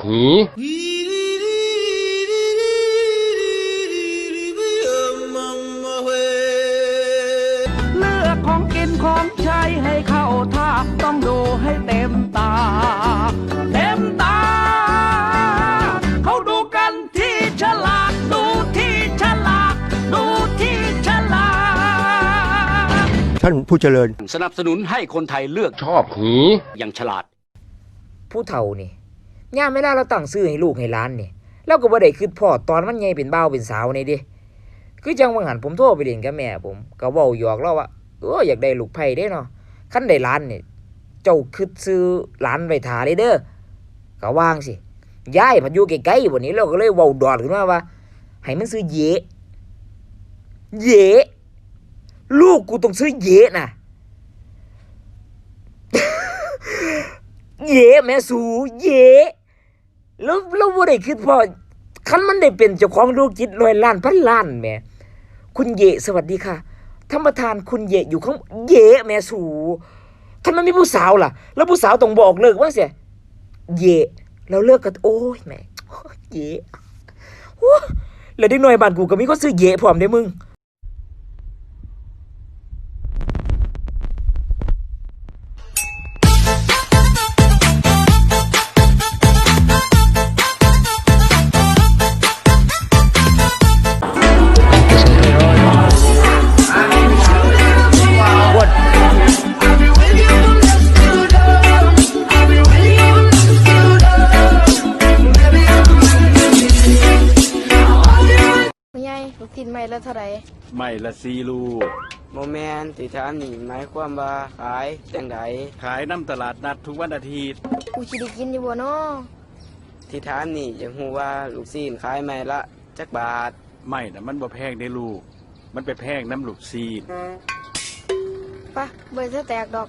ผีเลือกของกินของใช้ให้เข้าท่าต้องดูให้เต็มตา เต็มตา เขาดูกันที่ฉลากดูที่ฉลากดูที่ฉลากท่านผู้เจริญ สนับสนุนให้คนไทยเลือกชอบผีอย่างฉลาด ผู้เฒ่านี่ย่ามเวลาเราตั้งซื้อให้ลูกให้ล้านนี่เราก็บ่ได้คิดพ่อตอนมันใหญ่เป็นบ่าวเป็นสาวนี่เดิคือจังว่าหันผมโทรไปเล่นกับแม่ผมก็เว้าหยอกเราว่าเอออยากได้ลูกไผ่เด้เนาะคันได้ล้านนี่เจ้าคิดซื้อหลานไว้ทาเลยเด้อก็ว่างสิยายพันอยู่ใกล้ๆบ่นี้เราก็เลยเว้าดอดขึ้นมาว่า ให้มันซื้อเยะเยะลูกกูต้องซื้อเยะน่ะ เย่แม่สูเย่แล้วแล้วบ่าได้คิดพอคันมันได้เป็นเจ้าของธุรกิจร้อยล้านพันล้านแม่คุณเย่สวัสดีค่ะท่านประธานคุณเย่อยู่ข้างเย่แม่สูท่านมันมีผู้สาวล่ะ แล้วผู้สาวต้องบอกเลิกว่าเสียเย่เราเลิกกันโอ้ยแม่เย่โอ้แล้วเด็กน้อยบ้านกูก็มีคนซื้อเย่พร้อมเด้มึง ลูกตินไม่ละเท่าไหร่ไม่ละซีลูกโมแมนที่ถามนี่หมายความว่าขายจังไดขายน้ำตลาดนัดทุกวันอาทิตย์กูสิได้กินอยู่บ่เนาะที่ถามนี่อยากฮู้ว่าลูกซีนขายไม้ละจักบาทไม่นะมันบ่แพงได้ลูก มันไปแพงน้ำลูกซีน ปะเบิดเธอแตกดอก